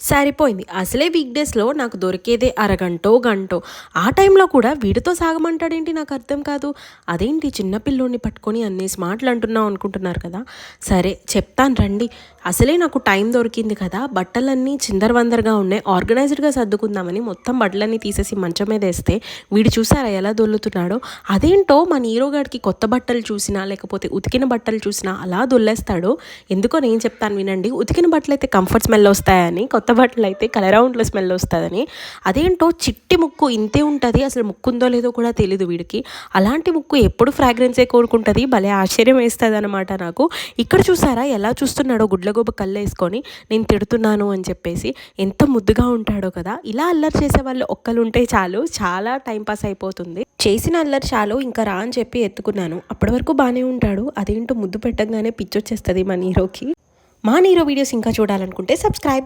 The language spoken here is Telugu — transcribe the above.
సరిపోయింది. అసలే వీక్ డేస్లో నాకు దొరికేదే అరగంటో గంటో. ఆ టైంలో కూడా వీడితో సాగమంటాడేంటి నాకు అర్థం కాదు. అదేంటి చిన్నపిల్లోని పట్టుకొని అన్ని మాటలు అంటున్నావు అనుకుంటున్నారు కదా. సరే చెప్తాను రండి. అసలే నాకు టైం దొరికింది కదా. బట్టలన్నీ చిందరవందరగా ఉన్నాయి. ఆర్గనైజ్డ్గా సర్దుకుందామని మొత్తం బట్టలన్నీ తీసేసి మంచం మీద వేస్తే వీడు చూసారా ఎలా దొల్లుతున్నాడో? అదేంటో మన హీరోగాడికి కొత్త బట్టలు చూసినా లేకపోతే ఉతికిన బట్టలు చూసినా అలా దొల్లేస్తాడో? ఎందుకో నేను చెప్తాను వినండి. ఉతికిన బట్టలు అయితే కంఫర్ట్ స్మెల్ వస్తాయని కొత్త కొత్త బట్టలు అయితే కలరౌండ్లో స్మెల్ వస్తుందని. అదేంటో చిట్టి ముక్కు ఇంతే ఉంటుంది అసలు ముక్కు ఉందో లేదో కూడా తెలీదు వీడికి. అలాంటి ముక్కు ఎప్పుడు ఫ్రాగ్రెన్సే కోరుకుంటుంది భలే ఆశ్చర్యం వేస్తుంది అనమాట నాకు. ఇక్కడ చూసారా ఎలా చూస్తున్నాడో గుడ్లగోబ కళ్ళు వేసుకొని నేను తిడుతున్నాను అని చెప్పేసి ఎంత ముద్దుగా ఉంటాడో కదా. ఇలా అల్లరి చేసే వాళ్ళు ఒక్కరు ఉంటే చాలు చాలా టైంపాస్ అయిపోతుంది. చేసిన అల్లరి చాలు ఇంకా రా అని చెప్పి ఎత్తుకున్నాను. అప్పటి వరకు బాగానే ఉంటాడు అదేంటో ముద్దు పెట్టగానే పిచ్చొచ్చేస్తుంది మా నీరోకి. మా నీరో వీడియోస్ ఇంకా చూడాలనుకుంటే సబ్స్క్రైబ్